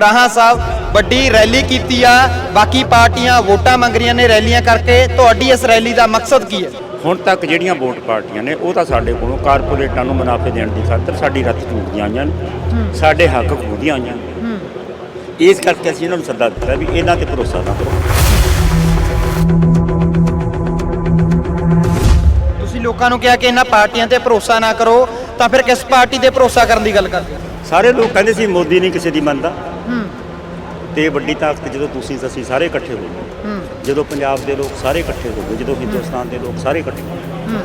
ਰਾਹਾ ਸਾਹਿਬ ਵੱਡੀ ਰੈਲੀ ਕੀਤੀ ਆ। ਬਾਕੀ ਪਾਰਟੀਆਂ ਵੋਟਾਂ ਮੰਗ ਰਹੀਆਂ ਨੇ ਰੈਲੀਆਂ ਕਰਕੇ। ਤੁਹਾਡੀ ਇਸ ਰੈਲੀ ਦਾ ਮਕਸਦ ਕੀ ਹੈ? ਹੁਣ ਤੱਕ ਜਿਹੜੀਆਂ ਵੋਟ ਪਾਰਟੀਆਂ ਨੇ ਉਹ ਤਾਂ ਸਾਡੇ ਕੋਲੋਂ ਕਾਰਪੋਰੇਟਾਂ ਨੂੰ ਮੁਨਾਫੇ ਦੇਣ ਦੀ ਖਾਤਰ ਸਾਡੀ ਰੱਤ ਚੂਕਦੀਆਂ ਆਈਆਂ ਨੇ। ਸਾਡੇ ਹੱਕ ਖੋਹਦੀਆਂ ਆਈਆਂ ਨੇ। ਇਸ ਕਰਕੇ ਅਸੀਂ ਇਹਨਾਂ ਨੂੰ ਸੱਦਾ ਦਿੱਤਾ ਵੀ ਇਹਨਾਂ ਤੇ ਭਰੋਸਾ ਨਾ ਕਰੋ। ਤੁਸੀਂ ਲੋਕਾਂ ਨੂੰ ਕਿਹਾ ਕਿ ਇਹਨਾਂ ਪਾਰਟੀਆਂ ਤੇ ਭਰੋਸਾ ਨਾ ਕਰੋ ਤਾਂ ਫਿਰ ਕਿਸ ਪਾਰਟੀ ਤੇ ਭਰੋਸਾ ਕਰਨ ਦੀ ਗੱਲ ਕਰਦੇ ਸਾਰੇ ਲੋਕ ਕਹਿੰਦੇ ਸੀ ਮੋਦੀ ਨਹੀਂ ਕਿਸੇ ਦੀ ਮੰਨਦਾ। ਤੇ ਵੱਡੀ ਤਾਕਤ ਜਦੋਂ ਤੁਸੀਂ ਅਸੀਂ ਸਾਰੇ ਇਕੱਠੇ ਹੋ ਗਏ। ਜਦੋਂ ਪੰਜਾਬ ਦੇ ਲੋਕ ਸਾਰੇ ਇਕੱਠੇ ਹੋ ਗਏ ਜਦੋਂ ਹਿੰਦੁਸਤਾਨ ਦੇ ਲੋਕ ਸਾਰੇ ਇਕੱਠੇ ਹੋ ਗਏ।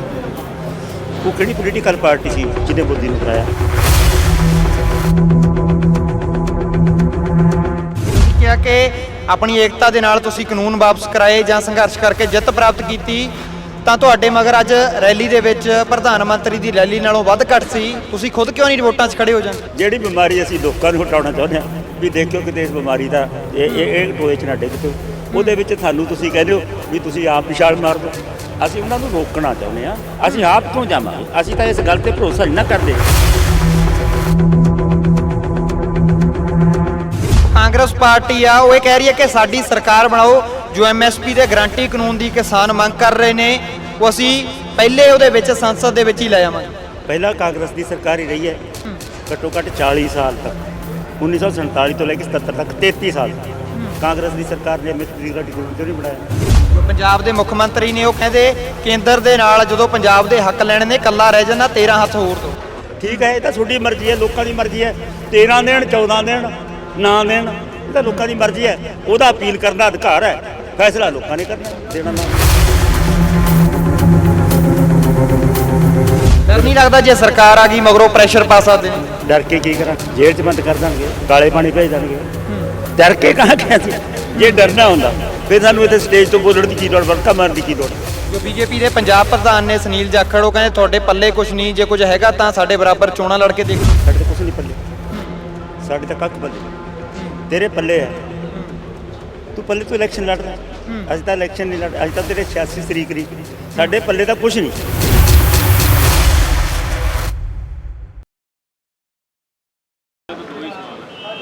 ਉਹ ਕਿਹੜੀ ਪੋਲੀਟੀਕਲ ਪਾਰਟੀ ਸੀ ਜਿਹਨੇ ਮੋਦੀ ਨੂੰ ਕਰਾਇਆ ਕਿਹਾ ਕਿ ਆਪਣੀ ਏਕਤਾ ਦੇ ਨਾਲ ਤੁਸੀਂ ਕਾਨੂੰਨ ਵਾਪਸ ਕਰਾਏ ਜਾਂ ਸੰਘਰਸ਼ ਕਰਕੇ ਜਿੱਤ ਪ੍ਰਾਪਤ ਕੀਤੀ ਤਾਂ ਤੁਹਾਡੇ ਮਗਰ ਅੱਜ ਰੈਲੀ ਦੇ ਵਿੱਚ ਪ੍ਰਧਾਨ ਮੰਤਰੀ ਦੀ ਰੈਲੀ ਨਾਲੋਂ ਵੱਧ ਘੱਟ ਸੀ। ਤੁਸੀਂ ਖੁਦ ਕਿਉਂ ਨਹੀਂ ਵੋਟਾਂ 'ਚ ਖੜੇ ਹੋ ਜਾਂਦੇ? ਜਿਹੜੀ ਬਿਮਾਰੀ ਅਸੀਂ ਲੋਕਾਂ ਨੂੰ ਹਟਾਉਣਾ ਚਾਹੁੰਦੇ ਹਾਂ ਵੀ ਦੇਖਿਓ ਕਿਤੇ ਇਸ ਬਿਮਾਰੀ ਦਾ ਇਹ ਇਹ ਇਹ ਟੋਏ 'ਚ ਨਾ ਡਿੱਗ ਪਿਓ। ਉਹਦੇ ਵਿੱਚ ਤੁਹਾਨੂੰ ਤੁਸੀਂ ਕਹਿੰਦੇ ਹੋ ਵੀ ਤੁਸੀਂ ਆਪ ਵਿਸ਼ਾਲ ਮਾਰ ਦਿਓ। ਅਸੀਂ ਉਹਨਾਂ ਨੂੰ ਰੋਕਣਾ ਚਾਹੁੰਦੇ ਹਾਂ। ਅਸੀਂ ਆਪ ਕਿਉਂ ਜਾਵਾਂਗੇ? ਅਸੀਂ ਤਾਂ ਇਸ ਗੱਲ ਤੇ ਭਰੋਸਾ ਨਹੀਂ ਨਾ ਕਰਦੇ। ਕਾਂਗਰਸ ਪਾਰਟੀ ਆ ਉਹ ਇਹ ਕਹਿ ਰਹੀ ਹੈ ਕਿ ਸਾਡੀ ਸਰਕਾਰ ਬਣਾਓ ਜੋ ਐਮਐਸਪੀ ਦੇ ਗਾਰੰਟੀ ਕਾਨੂੰਨ ਦੀ ਕਿਸਾਨ ਮੰਗ ਕਰ ਰਹੇ ਨੇ ਉਹ ਅਸੀਂ ਪਹਿਲੇ ਉਹਦੇ ਵਿੱਚ ਸੰਸਦ ਦੇ ਵਿੱਚ ਹੀ ਲੈ ਜਾਵਾਂਗੇ ਪਹਿਲਾਂ ਕਾਂਗਰਸ ਦੀ ਸਰਕਾਰ ਹੀ ਰਹੀ ਹੈ। ਘੱਟੋ ਘੱਟ 40 ਸਾਲ ਤੱਕ 1947 ਤੋਂ ਲੈ ਕੇ 77 ਤੱਕ 33 ਸਾਲ ਕਾਂਗਰਸ ਦੀ ਸਰਕਾਰ ਨੇ ਮਿਸਤਰੀ ਦਾ ਟਿਕਟ ਕਿਉਂ ਨਹੀਂ ਬਣਾਇਆ? ਪੰਜਾਬ ਦੇ ਮੁੱਖ ਮੰਤਰੀ ਨੇ ਉਹ ਕਹਿੰਦੇ ਕੇਂਦਰ ਦੇ ਨਾਲ ਜਦੋਂ ਪੰਜਾਬ ਦੇ ਹੱਕ ਲੈਣੇ ਨੇ ਕੱਲਾ ਰਹਿ ਜਾਂਦਾ 13 ਹੱਥ ਹੋਰ ਦੋ। ਠੀਕ ਹੈ ਇਹ ਤਾਂ ਤੁਹਾਡੀ ਮਰਜ਼ੀ ਹੈ ਲੋਕਾਂ ਦੀ ਮਰਜ਼ੀ ਹੈ। 13 ਦੇਣ 14 ਦੇਣ ਨਾ ਦੇਣ ਇਹ ਤਾਂ ਲੋਕਾਂ ਦੀ ਮਰਜ਼ੀ ਹੈ। ਉਹਦਾ ਅਪੀਲ ਕਰਨ ਦਾ ਅਧਿਕਾਰ ਹੈ। ਫੈਸਲਾ ਲੋਕਾਂ ਨੇ ਕਰਨਾ ਦੇਣਾ ਨਾ। ਡਰ ਨਹੀਂ ਲੱਗਦਾ ਜੇ ਸਰਕਾਰ ਆ ਗਈ ਮਗਰੋਂ ਪ੍ਰੈਸ਼ਰ ਪਾ ਸਕਦੇ ਨੇ? ਡਰ ਕੇ ਕੀ ਕਰਾਂ? ਜੇਲ੍ਹ 'ਚ ਬੰਦ ਕਰ ਦਾਂਗੇ ਕਾਲੇ ਪਾਣੀ ਭੇਜ ਦੇਣਗੇ ਡਰ ਕੇ ਕਹਾਂ ਕਿ ਅਸੀਂ ਜੇ ਡਰਨਾ ਹੁੰਦਾ ਫਿਰ ਸਾਨੂੰ ਇੱਥੇ ਸਟੇਜ ਤੋਂ ਬੋਲਣ ਦੀ ਕੀ ਲੋੜ ਵਰਕਾ ਮਾਰਨ ਦੀ ਕੀ ਲੋੜ? ਜੋ ਬੀਜੇਪੀ ਦੇ ਪੰਜਾਬ ਪ੍ਰਧਾਨ ਨੇ ਸੁਨੀਲ ਜਾਖੜ ਉਹ ਕਹਿੰਦੇ ਤੁਹਾਡੇ ਪੱਲੇ ਕੁਝ ਨਹੀਂ ਜੇ ਕੁਝ ਹੈਗਾ ਤਾਂ ਸਾਡੇ ਬਰਾਬਰ ਚੋਣਾਂ ਲੜ ਕੇ ਦੇਖੋ। ਸਾਡੇ ਤਾਂ ਕੁਛ ਨਹੀਂ ਪੱਲੇ। ਸਾਡੇ ਤਾਂ ਕੱਖ ਪੱਲੇ। ਤੇਰੇ ਪੱਲੇ ਹੈ ਤੂੰ ਪੱਲੇ ਤੋਂ ਇਲੈਕਸ਼ਨ ਲੜ ਰਿਹਾ। ਅੱਜ ਤਾਂ ਇਲੈਕਸ਼ਨ ਨਹੀਂ ਲੜ ਅੱਜ ਤਾਂ ਤੇਰੇ 86 ਤਰੀਕ ਦੀ ਸਾਡੇ ਪੱਲੇ ਤਾਂ ਕੁਛ ਨਹੀਂ।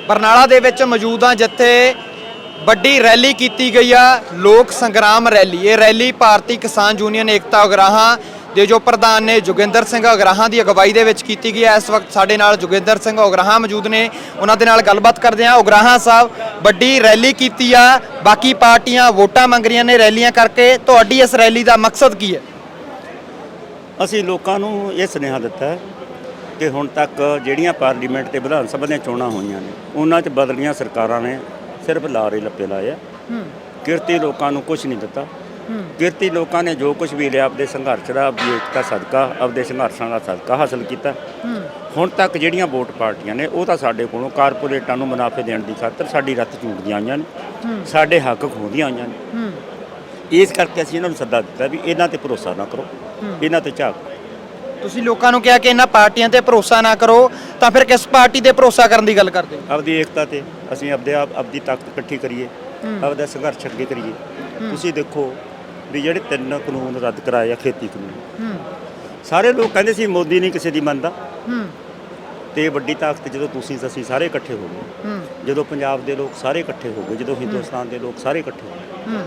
ਬਰਨਾਲਾ ਦੇ ਵਿੱਚ ਮੌਜੂਦ ਹਾਂ ਜਿੱਥੇ ਵੱਡੀ ਰੈਲੀ ਕੀਤੀ ਗਈ ਆ। ਲੋਕ ਸੰਗਰਾਮ ਰੈਲੀ। ਇਹ ਰੈਲੀ ਭਾਰਤੀ ਕਿਸਾਨ ਯੂਨੀਅਨ ਏਕਤਾ ਉਗਰਾਹਾਂ ਦੇ ਜੋ ਪ੍ਰਧਾਨ ਨੇ ਜੋਗਿੰਦਰ ਸਿੰਘ ਉਗਰਾਹਾਂ ਦੀ ਅਗਵਾਈ ਦੇ ਵਿੱਚ ਕੀਤੀ ਗਈ ਹੈ ਇਸ ਵਕਤ ਸਾਡੇ ਨਾਲ ਜੋਗਿੰਦਰ ਸਿੰਘ ਉਗਰਾਹਾਂ ਮੌਜੂਦ ਨੇ। ਉਹਨਾਂ ਦੇ ਨਾਲ ਗੱਲਬਾਤ ਕਰਦੇ ਹਾਂ। ਉਗਰਾਹਾਂ ਸਾਹਿਬ ਵੱਡੀ ਰੈਲੀ ਕੀਤੀ ਆ। ਬਾਕੀ ਪਾਰਟੀਆਂ ਵੋਟਾਂ ਮੰਗ ਰਹੀਆਂ ਨੇ ਰੈਲੀਆਂ ਕਰਕੇ। ਤੁਹਾਡੀ ਇਸ ਰੈਲੀ ਦਾ ਮਕਸਦ ਕੀ ਹੈ? ਅਸੀਂ ਲੋਕਾਂ ਨੂੰ ਇਹ ਸੁਨੇਹਾ ਦਿੱਤਾ ਹੈ ਕਿ ਹੁਣ ਤੱਕ ਜਿਹੜੀਆਂ ਪਾਰਲੀਮੈਂਟ ਤੇ ਵਿਧਾਨ ਸਭਾ ਦੀਆਂ ਚੋਣਾਂ ਹੋਈਆਂ ਨੇ ਉਹਨਾਂ 'ਚ ਬਦਲੀਆਂ ਸਰਕਾਰਾਂ ਨੇ ਸਿਰਫ ਲਾਰੇ ਲੱਪੇ ਲਾਏ ਆ। ਕਿਰਤੀ ਲੋਕਾਂ ਨੂੰ ਕੁਝ ਨਹੀਂ ਦਿੱਤਾ। ਕਿਰਤੀ ਲੋਕਾਂ ਨੇ ਜੋ ਕੁਝ ਵੀ ਲਿਆ ਆਪਦੇ ਸੰਘਰਸ਼ ਦਾ ਏਕਤਾ ਸਦਕਾ ਆਪਦੇ ਸੰਘਰਸ਼ਾਂ ਦਾ ਸਦਕਾ ਹਾਸਲ ਕੀਤਾ। ਹੁਣ ਤੱਕ ਜਿਹੜੀਆਂ ਵੋਟ ਪਾਰਟੀਆਂ ਨੇ ਉਹ ਤਾਂ ਸਾਡੇ ਕੋਲੋਂ ਕਾਰਪੋਰੇਟਾਂ ਨੂੰ ਮੁਨਾਫੇ ਦੇਣ ਦੀ ਖਾਤਰ ਸਾਡੀ ਰੱਤ ਚੂਕਦੀਆਂ ਆਈਆਂ ਨੇ। ਸਾਡੇ ਹੱਕ ਖੋਹਦੀਆਂ ਆਈਆਂ ਨੇ। ਇਸ ਕਰਕੇ ਅਸੀਂ ਇਹਨਾਂ ਨੂੰ ਸੱਦਾ ਦਿੱਤਾ ਵੀ ਇਹਨਾਂ ਤੇ ਭਰੋਸਾ ਨਾ ਕਰੋ। ਇਹਨਾਂ ਤੇ ਝਾਕ। ਤੁਸੀਂ ਲੋਕਾਂ ਨੂੰ ਕਿਹਾ ਕਿ ਇਹਨਾਂ ਪਾਰਟੀਆਂ ਤੇ ਭਰੋਸਾ ਨਾ ਕਰੋ ਤਾਂ ਫਿਰ ਕਿਸ ਪਾਰਟੀ ਤੇ ਭਰੋਸਾ ਕਰਨ ਦੀ ਗੱਲ ਕਰਦੇ ਹੋ? ਆਪਦੀ ਏਕਤਾ ਤੇ ਅਸੀਂ ਆਪਦੇ ਆਪ ਆਪਦੀ ਤਾਕਤ ਇਕੱਠੀ ਕਰੀਏ। ਆਪਦਾ ਸੰਘਰਸ਼ ਅੱਗੇ ਕਰੀਏ। ਤੁਸੀਂ ਦੇਖੋ ਵੀ ਜਿਹੜੇ ਤਿੰਨ ਕਾਨੂੰਨ ਰੱਦ ਕਰਾਏ ਆ ਖੇਤੀ ਕਾਨੂੰਨ। ਸਾਰੇ ਲੋਕ ਕਹਿੰਦੇ ਸੀ ਮੋਦੀ ਨਹੀਂ ਕਿਸੇ ਦੀ ਮੰਨਦਾ। ਤੇ ਵੱਡੀ ਤਾਕਤ ਜਦੋਂ ਤੁਸੀਂ ਅਸੀਂ ਸਾਰੇ ਇਕੱਠੇ ਹੋ ਗਏ। ਜਦੋਂ ਪੰਜਾਬ ਦੇ ਲੋਕ ਸਾਰੇ ਇਕੱਠੇ ਹੋ ਗਏ ਜਦੋਂ ਹਿੰਦੁਸਤਾਨ ਦੇ ਲੋਕ ਸਾਰੇ ਇਕੱਠੇ ਹੋ ਗਏ।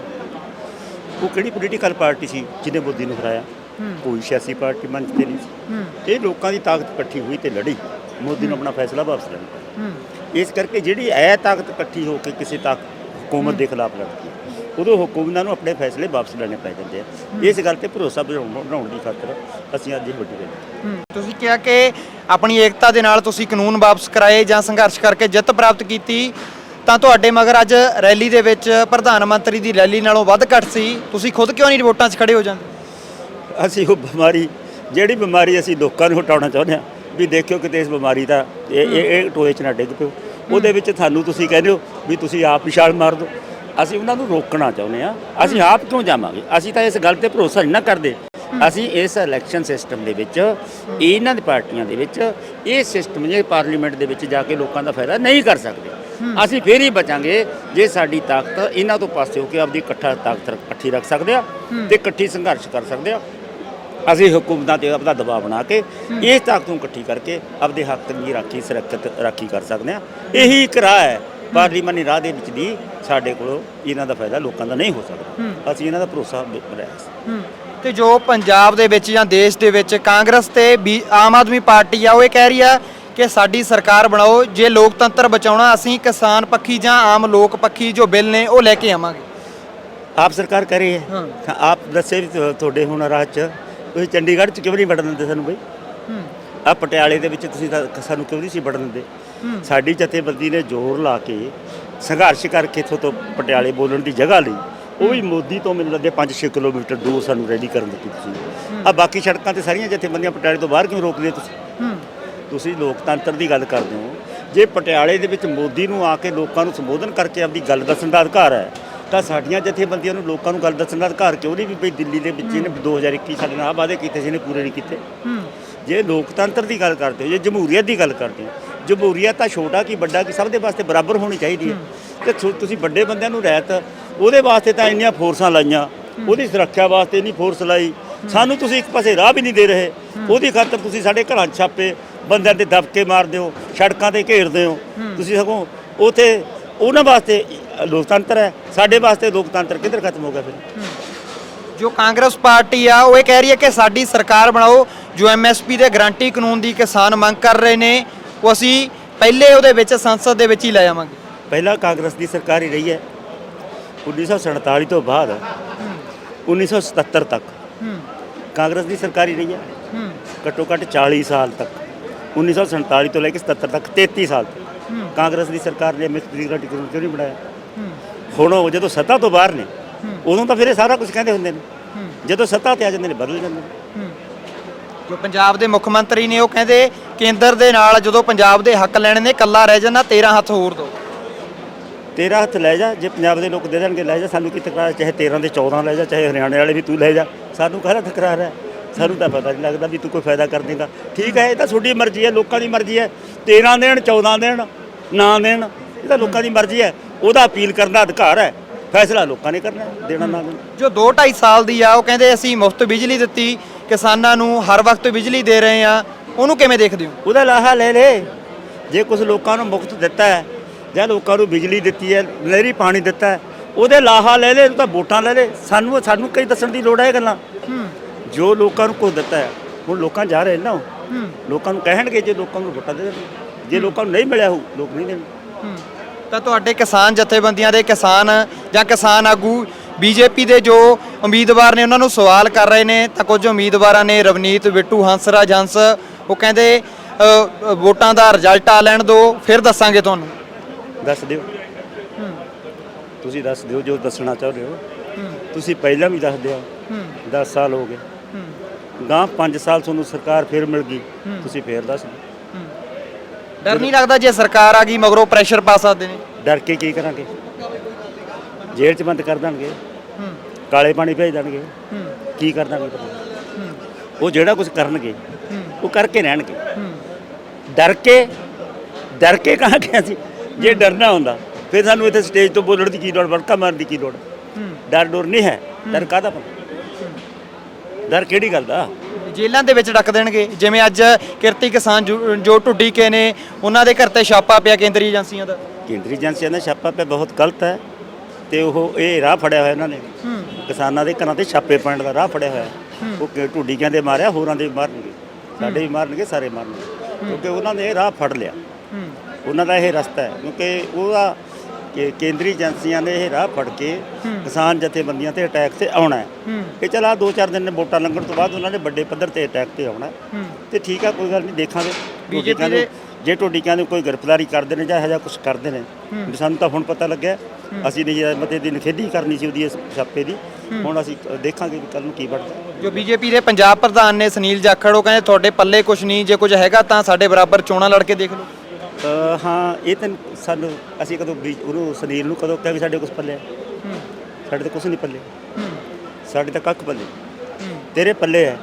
ਉਹ ਕਿਹੜੀ ਪੋਲੀਟੀਕਲ ਪਾਰਟੀ ਸੀ ਜਿਹਨੇ ਮੋਦੀ ਨੂੰ ਹਰਾਇਆ? ਕੋਈ ਸਿਆਸੀ ਪਾਰਟੀ ਮੰਚ ਤੇ ਨਹੀਂ ਸੀ। ਇਹ ਲੋਕਾਂ ਦੀ ਤਾਕਤ ਇਕੱਠੀ ਹੋਈ ਤੇ ਲੜੀ। ਮੋਦੀ ਨੂੰ ਆਪਣਾ ਫੈਸਲਾ ਵਾਪਸ ਲੈਣਾ। ਇਸ ਕਰਕੇ ਜਿਹੜੀ ਐ ਤਾਕਤ ਇਕੱਠੀ ਹੋ ਕੇ ਕਿਸੇ ਤਾਕਤ ਹਕੂਮਤ ਦੇ ਖਿਲਾਫ ਲੜਦੀ ਹੈ। ਉਦੋਂ ਹਕੂਮਤਾਂ ਨੂੰ ਆਪਣੇ ਫੈਸਲੇ ਵਾਪਸ ਲੈਣੇ ਪੈ ਜਾਂਦੇ ਆ। ਇਸ ਗੱਲ ਤੇ ਭਰੋਸਾ ਬਣਾਉਣ ਦੀ ਖਾਤਰ ਅਸੀਂ ਅੱਜ ਇਹ ਵੱਡੀ ਰੈਲੀ ਤੁਸੀਂ ਕਿਹਾ ਕਿ ਆਪਣੀ ਏਕਤਾ ਦੇ ਨਾਲ ਤੁਸੀਂ ਕਾਨੂੰਨ ਵਾਪਸ ਕਰਾਏ ਜਾਂ ਸੰਘਰਸ਼ ਕਰਕੇ ਜਿੱਤ ਪ੍ਰਾਪਤ ਕੀਤੀ ਤਾਂ ਤੁਹਾਡੇ ਮਗਰ ਅੱਜ ਰੈਲੀ ਦੇ ਵਿੱਚ ਪ੍ਰਧਾਨ ਮੰਤਰੀ ਦੀ ਰੈਲੀ ਨਾਲੋਂ ਵੱਧ ਘੱਟ ਸੀ। ਤੁਸੀਂ ਖੁਦ ਕਿਉਂ ਨਹੀਂ ਵੋਟਾਂ 'ਚ ਖੜੇ ਹੋ ਜਾਂਦੇ? ਅਸੀਂ ਉਹ ਬਿਮਾਰੀ ਜਿਹੜੀ ਬਿਮਾਰੀ ਅਸੀਂ ਲੋਕਾਂ ਨੂੰ ਹਟਾਉਣਾ ਚਾਹੁੰਦੇ ਹਾਂ ਵੀ ਦੇਖਿਓ ਕਿਤੇ ਇਸ ਬਿਮਾਰੀ ਦਾ ਇਹ ਇਹ ਇਹ ਟੋਏ 'ਚ ਨਾ ਡਿੱਗ ਪਿਓ। ਉਹਦੇ ਵਿੱਚ ਤੁਹਾਨੂੰ ਤੁਸੀਂ ਕਹਿੰਦੇ ਹੋ ਵੀ ਤੁਸੀਂ ਆਪ ਵਿਸ਼ਾਲ ਮਾਰ ਦਿਓ। ਅਸੀਂ ਉਹਨਾਂ ਨੂੰ ਰੋਕਣਾ ਚਾਹੁੰਦੇ ਹਾਂ। ਅਸੀਂ ਆਪ ਕਿਉਂ ਜਾਵਾਂਗੇ? ਅਸੀਂ ਤਾਂ ਇਸ ਗੱਲ ਤੇ ਭਰੋਸਾ ਨਹੀਂ ਨਾ ਕਰਦੇ। ਅਸੀਂ ਇਸ ਇਲੈਕਸ਼ਨ ਸਿਸਟਮ ਦੇ ਵਿੱਚ, ਇਹਨਾਂ ਦੀ ਪਾਰਟੀਆਂ ਦੇ ਵਿੱਚ, ਇਹ ਸਿਸਟਮ ਜੇ ਪਾਰਲੀਮੈਂਟ ਦੇ ਵਿੱਚ ਜਾ ਕੇ ਲੋਕਾਂ ਦਾ ਫਾਇਦਾ ਨਹੀਂ ਕਰ ਸਕਦੇ। ਅਸੀਂ ਫੇਰ ਹੀ ਬਚਾਂਗੇ ਜੇ ਸਾਡੀ ਤਾਕਤ ਇਹਨਾਂ ਤੋਂ ਪਾਸੇ ਹੋ ਕੇ ਆਪਦੀ ਇਕੱਠਾ ਤਾਕਤ ਰੱਖ- ਇਕੱਠੀ ਰੱਖ ਸਕਦੇ ਆ ਤੇ ਇਕੱਠੀ ਸੰਘਰਸ਼ ਕਰ ਸਕਦੇ ਆ ਅਸੀਂ ਹਕੂਮਤਾਂ ਤੇ ਆਪਦਾ ਦਬਾਅ ਬਣਾ ਕੇ ਇਸ ਤਾਕਤ ਨੂੰ ਇਕੱਠੀ ਕਰਕੇ ਆਪਦੇ ਹੱਕ ਦੀ ਰਾਖੀ ਸੁਰੱਖਿਅਤ ਰਾਖੀ ਕਰ ਸਕਦੇ ਆ ਇਹੀ ਇੱਕ ਰਾਹ ਹੈ, ਪਾਰਲੀਮਾਨੀ ਰਾਹ ਦੇ ਵਿੱਚ ਦੀ ਸਾਡੇ ਕੋਲ ਇਹਨਾਂ ਦਾ ਫਾਇਦਾ ਲੋਕਾਂ ਦਾ ਨਹੀਂ ਹੋ ਸਕਦਾ। ਅਸੀਂ ਇਹਨਾਂ ਦਾ ਭਰੋਸਾ ਬਣਾਇਆ ਸੀ। ਤੇ ਜੋ ਪੰਜਾਬ ਦੇ ਵਿੱਚ ਜਾਂ ਦੇਸ਼ ਦੇ ਵਿੱਚ ਕਾਂਗਰਸ ਤੇ ਆਮ ਆਦਮੀ ਪਾਰਟੀ ਆ ਉਹ ਇਹ ਕਹਿ ਰਹੀ ਆ ਕਿ ਸਾਡੀ ਸਰਕਾਰ ਬਣਾਓ ਜੇ ਲੋਕਤੰਤਰ ਬਚਾਉਣਾ ਅਸੀਂ ਕਿਸਾਨ ਪੱਖੀ ਜਾਂ ਆਮ ਲੋਕ ਪੱਖੀ ਜੋ ਬਿੱਲ ਨੇ ਉਹ ਲੈ ਕੇ ਆਵਾਂਗੇ। ਆਪ ਸਰਕਾਰ ਕਰੀ ਹੈ। ਆਪ ਦੱਸੇ ਵੀ ਤੁਹਾਡੇ ਹੁਣ ਰਾਜ ਚ ਤੁਸੀਂ ਚੰਡੀਗੜ੍ਹ ਚ ਕਿਉਂ ਨਹੀਂ ਵੜਨ ਦਿੰਦੇ ਸਾਨੂੰ ਬਈ? ਹੂੰ। ਆ ਪਟਿਆਲੇ ਦੇ ਵਿੱਚ ਤੁਸੀਂ ਸਾਨੂੰ ਕਿਉਂ ਨਹੀਂ ਸੀ ਵੜਨ ਦਿੰਦੇ? ਸਾਡੀ ਜਥੇਬੰਦੀ ਨੇ ਜ਼ੋਰ ਲਾ ਕੇ ਸੰਘਰਸ਼ ਕਰਕੇ ਇੱਥੋਂ ਤੋਂ ਪਟਿਆਲੇ ਬੋਲਣ ਦੀ ਜਗ੍ਹਾ ਲਈ ਉਹ ਵੀ ਮੋਦੀ ਤੋਂ ਮੈਨੂੰ ਲੱਗੇ 5-6 ਕਿਲੋਮੀਟਰ ਦੂਰ ਸਾਨੂੰ ਰੈਡੀ ਕਰਨ ਦਿੱਤੀ ਤੁਸੀਂ। ਆ ਬਾਕੀ ਸੜਕਾਂ ਤੇ ਸਾਰੀਆਂ ਜਥੇਬੰਦੀਆਂ ਪਟਿਆਲੇ ਤੋਂ ਬਾਹਰ ਕਿਉਂ ਰੋਕਦੇ ਤੁਸੀਂ? ਹੂੰ। ਤੁਸੀਂ ਲੋਕਤੰਤਰ ਦੀ ਗੱਲ ਕਰਦੇ ਹੋ। ਜੇ ਪਟਿਆਲੇ ਦੇ ਵਿੱਚ ਮੋਦੀ ਨੂੰ ਆ ਕੇ ਲੋਕਾਂ ਨੂੰ ਸੰਬੋਧਨ ਕਰਕੇ ਆਪਣੀ ਗੱਲ ਦੱਸਣ ਦਾ ਅਧਿਕਾਰ ਹੈ ਤਾਂ ਸਾਡੀਆਂ ਜਥੇਬੰਦੀਆਂ ਨੂੰ ਲੋਕਾਂ ਨੂੰ ਗੱਲ ਦੱਸਣ ਦਾ ਅਧਿਕਾਰ ਕਿਉਂ ਨਹੀਂ ਵੀ ਬਈ ਦਿੱਲੀ ਦੇ ਵਿੱਚ ਇਹਨੇ 2021 ਸਾਡੇ ਨਾਲ ਵਾਅਦੇ ਕੀਤੇ ਸੀ ਇਹਨੇ ਪੂਰੇ ਨਹੀਂ ਕੀਤੇ। ਜੇ ਲੋਕਤੰਤਰ ਦੀ ਗੱਲ ਕਰਦੇ ਹੋ ਜੇ ਜਮਹੂਰੀਅਤ ਦੀ ਗੱਲ ਕਰਦੇ ਹੋ ਜਮਹੂਰੀਅਤ ਤਾਂ ਛੋਟਾ ਕੀ ਵੱਡਾ ਕੀ ਸਭ ਦੇ ਵਾਸਤੇ ਬਰਾਬਰ ਹੋਣੀ ਚਾਹੀਦੀ ਹੈ। ਤੇ ਤੁਸੀਂ ਵੱਡੇ ਬੰਦਿਆਂ ਨੂੰ ਰਹਿਤ, ਉਹਦੇ ਵਾਸਤੇ ਤਾਂ ਇੰਨੀਆਂ ਫੋਰਸਾਂ ਲਾਈਆਂ। ਉਹਦੀ ਸੁਰੱਖਿਆ ਵਾਸਤੇ ਇੰਨੀ ਫੋਰਸ ਲਾਈ। ਸਾਨੂੰ ਤੁਸੀਂ ਇੱਕ ਪਾਸੇ ਰਾਹ ਵੀ ਨਹੀਂ ਦੇ ਰਹੇ। ਉਹਦੀ ਖਾਤਰ ਤੁਸੀਂ ਸਾਡੇ ਘਰਾਂ 'ਚ ਛਾਪੇ, ਬੰਦਿਆਂ ਦੇ ਦਬਕੇ ਮਾਰਦੇ ਹੋ ਸੜਕਾਂ ਤੇ ਘੇਰਦੇ ਹੋ ਤੁਸੀਂ ਸਗੋਂ ਉਥੇ ਉਹਨਾਂ ਵਾਸਤੇ ਲੋਕਤੰਤਰ ਹੈ। ਸਾਡੇ ਵਾਸਤੇ ਲੋਕਤੰਤਰ ਕਿੱਧਰ ਖਤਮ ਹੋ ਗਿਆ ਫਿਰ? ਜੋ ਕਾਂਗਰਸ ਪਾਰਟੀ ਆ, ਉਹ ਇਹ ਕਹਿ ਰਹੀ ਹੈ ਕਿ ਸਾਡੀ ਸਰਕਾਰ ਬਣਾਓ। ਜੋ ਐਮਐਸਪੀ ਦੇ ਗਰੰਟੀ ਕਾਨੂੰਨ ਦੀ ਕਿਸਾਨ ਮੰਗ ਕਰ ਰਹੇ ਨੇ ਉਹ ਅਸੀਂ ਪਹਿਲੇ ਉਹਦੇ ਵਿੱਚ ਸੰਸਦ ਦੇ ਵਿੱਚ ਹੀ ਲੈ ਆਵਾਂਗੇ। ਪਹਿਲਾਂ ਕਾਂਗਰਸ ਦੀ ਸਰਕਾਰ ਹੀ ਰਹੀ ਹੈ। 1947 ਤੋਂ ਬਾਅਦ 1977 ਤੱਕ ਕਾਂਗਰਸ ਦੀ ਸਰਕਾਰ ਹੀ ਰਹੀ ਹੈ। ਘੱਟੋ ਘੱਟ 40 ਸਾਲ ਤੱਕ 1947 ਤੋਂ ਲੈ ਕੇ 77 ਤੱਕ 33 ਸਾਲ ਤੱਕ। ਕਾਂਗਰਸ ਦੀ ਸਰਕਾਰ ਨੇ ਦਾ ਟਿਕਟ ਕਿਉਂ ਨਹੀਂ ਬਣਾਇਆ? ਹੁਣ ਉਹ ਜਦੋਂ ਸੱਤਾ ਤੋਂ ਬਾਹਰ ਨੇ ਉਦੋਂ ਤਾਂ ਫਿਰ ਇਹ ਸਾਰਾ ਕੁਝ ਕਹਿੰਦੇ ਹੁੰਦੇ ਨੇ। ਜਦੋਂ ਸੱਤਾ ਤੇ ਆ ਜਾਂਦੇ ਨੇ ਬਦਲ ਜਾਂਦੇ ਨੇ। ਜੋ ਪੰਜਾਬ ਦੇ ਮੁੱਖ ਮੰਤਰੀ ਨੇ ਉਹ ਕਹਿੰਦੇ ਕੇਂਦਰ ਦੇ ਨਾਲ ਜਦੋਂ ਪੰਜਾਬ ਦੇ ਹੱਕ ਲੈਣੇ ਨੇ ਕੱਲਾ ਰਹਿ ਜਾਣਾ 13 ਹੱਥ ਹੋਰ ਦੋ। ਤੇਰਾ ਹੱਥ ਲੈ ਜਾ ਜੇ ਪੰਜਾਬ ਦੇ ਲੋਕ ਦੇ ਦੇਣਗੇ ਲੈ ਜਾ ਸਾਨੂੰ ਕੀ ਤਕਰਾਰ ਚਾਹੇ 13 ਦੇ 14 ਲੈ ਜਾ ਚਾਹੇ ਹਰਿਆਣੇ ਵਾਲੇ ਵੀ ਤੂੰ ਲੈ ਜਾ ਸਾਨੂੰ ਕਾਹਦਾ ਤਕਰਾਰ ਹੈ? ਸਾਨੂੰ ਤਾਂ ਪਤਾ ਨਹੀਂ ਲੱਗਦਾ ਵੀ ਤੂੰ ਕੋਈ ਫਾਇਦਾ ਕਰ ਦੇਗਾ ਠੀਕ ਹੈ ਇਹ ਤਾਂ ਤੁਹਾਡੀ ਮਰਜ਼ੀ ਹੈ ਲੋਕਾਂ ਦੀ ਮਰਜ਼ੀ ਹੈ। 13 ਦੇਣ 14 ਦੇਣ ਨਾ ਦੇਣ ਇਹ ਤਾਂ ਲੋਕਾਂ ਦੀ ਮਰਜ਼ੀ ਹੈ। ਉਹਦਾ ਅਪੀਲ ਕਰਨ ਦਾ ਅਧਿਕਾਰ ਹੈ। ਫੈਸਲਾ ਲੋਕਾਂ ਨੇ ਕਰਨਾ ਹੈ, ਦੇਣਾ ਨਾ ਦੇਣਾ। ਜੋ 2 2.5 ਸਾਲ ਦੀ ਆ ਉਹ ਕਹਿੰਦੇ ਅਸੀਂ ਮੁਫਤ ਬਿਜਲੀ ਦਿੱਤੀ ਕਿਸਾਨਾਂ ਨੂੰ ਹਰ ਵਕਤ ਬਿਜਲੀ ਦੇ ਰਹੇ ਆ ਉਹਨੂੰ ਕਿਵੇਂ ਦੇਖਦੇ ਹੋ? ਉਹਦਾ ਲਾਹਾ ਲੈ ਲੈ। ਜੇ ਕੁਝ ਲੋਕਾਂ ਨੂੰ ਮੁਕਤ ਦਿੱਤਾ ਹੈ ਜਾਂ ਲੋਕਾਂ ਨੂੰ ਬਿਜਲੀ ਦਿੱਤੀ ਹੈ ਨਹਿਰੀ ਪਾਣੀ ਦਿੱਤਾ ਹੈ ਉਹਦੇ ਲਾਹਾ ਲੈ ਲੈ ਉਹਨੂੰ ਤਾਂ ਵੋਟਾਂ ਲੈ ਲੈ। ਸਾਨੂੰ ਸਾਨੂੰ ਕਈ ਦੱਸਣ ਦੀ ਲੋੜ ਹੈ ਇਹ ਗੱਲਾਂ। ਹੂੰ। ਜੋ ਲੋਕਾਂ ਨੂੰ ਕੁਝ ਦਿੱਤਾ ਹੈ ਹੁਣ ਲੋਕਾਂ ਜਾ ਰਹੇ ਨੇ ਲੋਕਾਂ ਨੂੰ ਕਹਿਣਗੇ ਜੇ ਲੋਕਾਂ ਨੂੰ ਵੋਟਾਂ ਦੇ ਜੇ ਲੋਕਾਂ ਨੂੰ ਨਹੀਂ ਮਿਲਿਆ ਹੋ ਲੋਕ ਨਹੀਂ ਦੇਣਗੇ। ਹੂੰ। ਤਾਂ ਤੁਹਾਡੇ ਕਿਸਾਨ ਜਥੇਬੰਦੀਆਂ ਦੇ ਕਿਸਾਨ ਜਾਂ ਕਿਸਾਨ ਆਗੂ ਬੀਜੇਪੀ ਦੇ ਜੋ ਉਮੀਦਵਾਰ ਨੇ ਉਹਨਾਂ ਨੂੰ ਸਵਾਲ ਕਰ ਰਹੇ ਨੇ। ਤਾਂ ਕੁਝ ਉਮੀਦਵਾਰਾਂ ਨੇ ਰਵਨੀਤ ਬਿੱਟੂ ਹੰਸਰਾਜ ਹੰਸ ਉਹ ਕਹਿੰਦੇ ਵੋਟਾਂ ਦਾ ਰਿਜ਼ਲਟ ਆ ਲੈਣ ਦਿਓ ਫਿਰ ਦੱਸਾਂਗੇ ਤੁਹਾਨੂੰ। ਦੱਸ ਦਿਓ। ਤੁਸੀਂ ਦੱਸ ਦਿਓ ਜੋ ਦੱਸਣਾ ਚਾਹੁੰਦੇ ਹੋ। ਤੁਸੀਂ ਪਹਿਲਾਂ ਵੀ ਦੱਸ ਦਿਓ 10 ਸਾਲ ਹੋ ਗਏ। ਗਾਂ 5 ਸਾਲ ਤੁਹਾਨੂੰ ਸਰਕਾਰ ਫਿਰ ਮਿਲ ਗਈ। ਤੁਸੀਂ ਫੇਰ ਦੱਸ ਦਿਓ। ਡਰ ਨਹੀਂ ਲੱਗਦਾ ਜੇ ਸਰਕਾਰ ਆ ਗਈ ਮਗਰੋਂ ਪ੍ਰੈਸ਼ਰ ਪਾ ਸਕਦੇ ਨੇ। ਡਰ ਕੇ ਕੀ ਕਰਾਂਗੇ? ਜੇਲ੍ਹ 'ਚ ਬੰਦ ਕਰ ਦੇਣਗੇ। ਕਾਲੇ ਪਾਣੀ ਭੇਜ ਦੇਣਗੇ। ਕੀ ਕਰ ਦਾਂਗੇ? ਉਹ ਜਿਹੜਾ ਕੁਝ ਕਰਨਗੇ ਉਹ ਕਰਕੇ ਰਹਿਣਗੇ। ਡਰ ਕੇ ਡਰ ਕੇ ਕਹਾਂ ਕਿ ਅਸੀਂ? ਜੇ ਡਰਨਾ ਹੁੰਦਾ ਫਿਰ ਸਾਨੂੰ ਇੱਥੇ ਸਟੇਜ ਤੋਂ ਬੋਲਣ ਦੀ ਕੀ ਲੋੜ ਵੜਕਾ ਮਾਰਨ ਦੀ ਕੀ ਲੋੜ? ਡਰ ਡੋਰ ਨਹੀਂ ਹੈ। ਡਰ ਕਾਹਦਾ ਪਾ ਡਰ ਕਿਹੜੀ ਗੱਲ ਦਾ? ਜੇਲ੍ਹਾਂ ਦੇ ਵਿੱਚ ਡੱਕ ਦੇਣਗੇ। ਜਿਵੇਂ ਅੱਜ ਕਿਰਤੀ ਕਿਸਾਨ ਜੋ- ਢੁੱਡੀ ਕੇ ਨੇ ਉਹਨਾਂ ਦੇ ਘਰ ਤੇ ਛਾਪਾ ਪਿਆ ਕੇਂਦਰੀ ਏਜੰਸੀਆਂ ਦਾ। ਕੇਂਦਰੀ ਏਜੰਸੀਆਂ ਦਾ ਛਾਪਾ ਪਿਆ ਬਹੁਤ ਗਲਤ ਹੈ ਤੇ ਉਹ ਇਹ ਰਾਹ ਫੜਿਆ ਹੋਇਆ ਇਹਨਾਂ ਨੇ। ਕਿਸਾਨਾਂ ਦੇ ਘਰਾਂ ਤੇ ਛਾਪੇ ਪਾਉਣ ਦਾ ਰਾਹ ਫੜਿਆ ਹੋਇਆ। ਉਹ ਕਿ ਢੁੱਡੀ ਕਹਿੰਦੇ ਮਾਰਿਆ ਹੋਰਾਂ ਦੇ ਮਾਰਨਗੇ। ਸਾਡੇ ਵੀ ਮਾਰਨਗੇ ਸਾਰੇ ਮਾਰਨਗੇ। ਕਿਉਂਕਿ ਉਹਨਾਂ ਨੇ ਇਹ ਰਾਹ ਫੜ ਲਿਆ। ਉਹਨਾਂ ਦਾ ਇਹ ਰਸਤਾ ਹੈ। ਕਿਉਂਕਿ ਉਹਦਾ ਕਿ ਕੇਂਦਰੀ ਏਜੰਸੀਆਂ ਨੇ ਇਹ ਰਾਹ ਫੜ ਕੇ ਕਿਸਾਨ ਜਥੇਬੰਦੀਆਂ ਤੇ ਅਟੈਕ ਤੇ ਆਉਣਾ ਹੈ। ਇਹ ਚਲਾ ਦੋ ਚਾਰ ਦਿਨ ਨੇ ਵੋਟਾਂ ਲੰਘਣ ਤੋਂ ਬਾਅਦ ਉਹਨਾਂ ਨੇ ਵੱਡੇ ਪੱਧਰ ਤੇ ਅਟੈਕ ਤੇ ਆਉਣਾ। ਤੇ ਠੀਕ ਆ ਕੋਈ ਗੱਲ ਨਹੀਂ ਦੇਖਾਂਗੇ। ਟੋਡੀਕਾਂ ਨੂੰ- ਜੇ ਟੋਡੀਕਾਂ ਨੂੰ ਕੋਈ ਗ੍ਰਿਫਤਾਰੀ ਕਰਦੇ ਨੇ ਜਾਂ ਇਹੋ ਜਿਹਾ ਕੁਝ ਕਰਦੇ ਨੇ ਵੀ ਸਾਨੂੰ ਤਾਂ ਹੁਣ ਪਤਾ ਲੱਗਿਆ ਅਸੀਂ ਨਹੀਂ ਮਤੇ ਦੀ ਨਿਖੇਧੀ ਕਰਨੀ ਸੀ ਉਹਦੀ ਇਸ ਛਾਪੇ ਦੀ ਹੁਣ ਅਸੀਂ ਦੇਖਾਂਗੇ ਵੀ ਕੱਲ ਨੂੰ ਕੀ ਬਣਦਾ। ਜੋ ਬੀਜੇਪੀ ਦੇ ਪੰਜਾਬ ਪ੍ਰਧਾਨ ਨੇ ਸੁਨੀਲ ਜਾਖੜ ਉਹ ਕਹਿੰਦੇ ਤੁਹਾਡੇ ਪੱਲੇ ਕੁਝ ਨਹੀਂ ਜੇ ਕੁਝ ਹੈਗਾ ਤਾਂ ਸਾਡੇ ਬਰਾਬਰ ਚੋਣਾਂ ਲੜ ਕੇ ਦੇਖ ਲਓ। ਹਾਂ ਇਹ ਤਾਂ ਸਾਨੂੰ ਅਸੀਂ ਕਦੋਂ ਵੀ ਉਹਨੂੰ ਸੁਨੀਲ ਨੂੰ ਕਦੋਂ ਕਿਹਾ ਵੀ ਸਾਡੇ ਕੁਝ ਪੱਲੇ? ਸਾਡੇ ਤਾਂ ਕੁਝ ਨਹੀਂ ਪੱਲੇ। ਸਾਡੇ ਤਾਂ ਕੱਖ ਪੱਲੇ। ਤੇਰੇ ਪੱਲੇ ਹੈ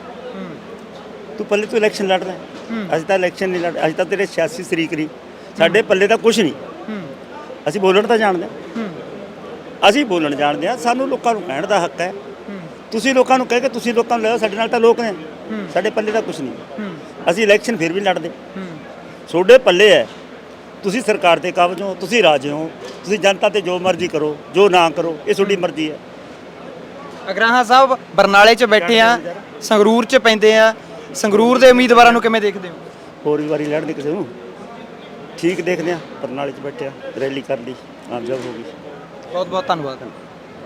ਤੂੰ ਪੱਲੇ ਤੂੰ ਇਲੈਕਸ਼ਨ ਲੜ ਰਿਹਾ। ਹੈ। ਅਸੀਂ ਤਾਂ ਇਲੈਕਸ਼ਨ ਨਹੀਂ ਲੜ ਅਸੀਂ ਤਾਂ ਤੇਰੇ 86 ਤਰੀਕ ਨਹੀਂ ਸਾਡੇ ਪੱਲੇ ਤਾਂ ਕੁਝ ਨਹੀਂ। ਅਸੀਂ ਬੋਲਣ ਤਾਂ ਜਾਣਦੇ। ਅਸੀਂ ਬੋਲਣ ਜਾਣਦੇ ਆ ਸਾਨੂੰ ਲੋਕਾਂ ਨੂੰ ਕਹਿਣ ਦਾ ਹੱਕ ਹੈ। ਤੁਸੀਂ ਲੋਕਾਂ ਨੂੰ ਕਹਿ ਕੇ ਤੁਸੀਂ ਲੋਕਾਂ ਨੂੰ ਲਿਆਓ ਸਾਡੇ ਨਾਲ ਤਾਂ ਲੋਕ ਨੇ। ਸਾਡੇ ਪੱਲੇ ਤਾਂ ਕੁਝ ਨਹੀਂ। ਅਸੀਂ ਇਲੈਕਸ਼ਨ ਫਿਰ ਵੀ ਲੜਦੇ। ਤੁਹਾਡੇ ਪੱਲੇ ਹੈ। ਤੁਸੀਂ ਸਰਕਾਰ ਦੇ ਕਾਬਜ ਹੋ ਤੁਸੀਂ ਰਾਜ ਹੋ। ਤੁਸੀਂ ਜਨਤਾ ਤੇ ਜੋ ਮਰਜ਼ੀ ਕਰੋ ਜੋ ਨਾ ਕਰੋ ਇਹ ਤੁਹਾਡੀ ਮਰਜ਼ੀ ਹੈ। ਅਗਰਾਹਾਂ ਸਾਹਿਬ ਬਰਨਾਲੇ 'ਚ ਬੈਠੇ ਆ ਸੰਗਰੂਰ 'ਚ ਪੈਂਦੇ ਆ ਸੰਗਰੂਰ ਦੇ ਉਮੀਦਵਾਰਾਂ ਨੂੰ ਕਿਵੇਂ ਦੇਖਦੇ ਹੋ? ਹੋਰ ਵੀ ਵਾਰੀ ਲੜਨ ਕਿਸੇ ਨੂੰ। ਠੀਕ ਦੇਖਦੇ ਆ ਪਰਨਾਲੇ 'ਚ ਬੈਠੇ ਆ ਰੈਲੀ ਕਰ ਲਈ ਆਮਜਬ ਹੋ ਗਈ। ਬਹੁਤ ਬਹੁਤ ਧੰਨਵਾਦ।